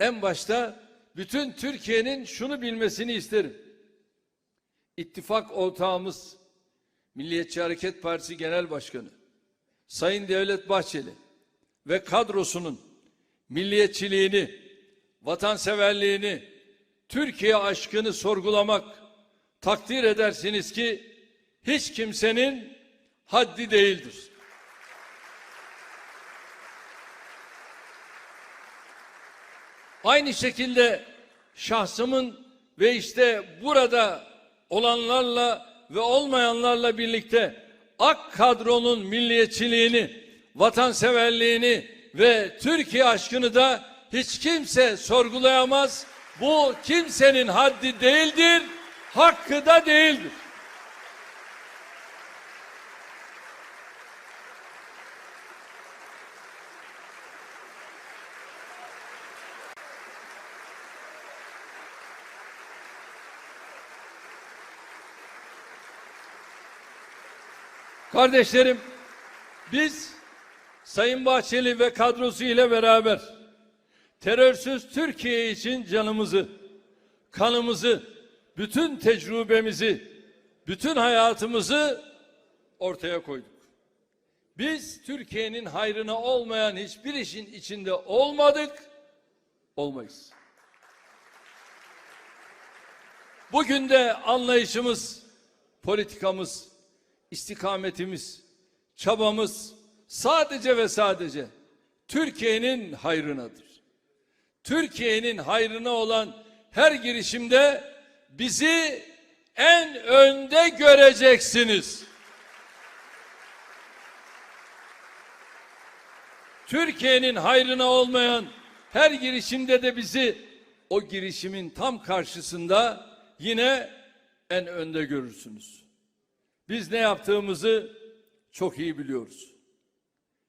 En başta bütün Türkiye'nin şunu bilmesini isterim. İttifak ortağımız Milliyetçi Hareket Partisi Genel Başkanı Sayın Devlet Bahçeli ve kadrosunun milliyetçiliğini, vatanseverliğini, Türkiye aşkını sorgulamak, takdir edersiniz ki hiç kimsenin haddi değildir. Aynı şekilde şahsımın ve işte burada olanlarla ve olmayanlarla birlikte AK kadronun milliyetçiliğini, vatanseverliğini ve Türkiye aşkını da hiç kimse sorgulayamaz. Bu kimsenin haddi değildir, hakkı da değildir. Kardeşlerim, biz Sayın Bahçeli ve kadrosu ile beraber terörsüz Türkiye için canımızı, kanımızı, bütün tecrübemizi, bütün hayatımızı ortaya koyduk. Biz Türkiye'nin hayrına olmayan hiçbir işin içinde olmadık, olmayız. Bugün de anlayışımız, politikamız, istikametimiz, çabamız sadece ve sadece Türkiye'nin hayrınadır. Türkiye'nin hayrına olan her girişimde bizi en önde göreceksiniz. Türkiye'nin hayrına olmayan her girişimde de bizi o girişimin tam karşısında yine en önde görürsünüz. Biz ne yaptığımızı çok iyi biliyoruz.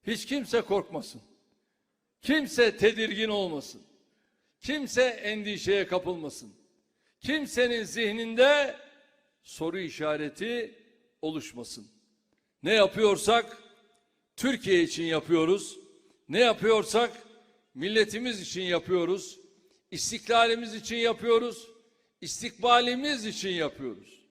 Hiç kimse korkmasın. Kimse tedirgin olmasın. Kimse endişeye kapılmasın. Kimsenin zihninde soru işareti oluşmasın. Ne yapıyorsak Türkiye için yapıyoruz. Ne yapıyorsak milletimiz için yapıyoruz. İstiklalimiz için yapıyoruz. İstikbalimiz için yapıyoruz.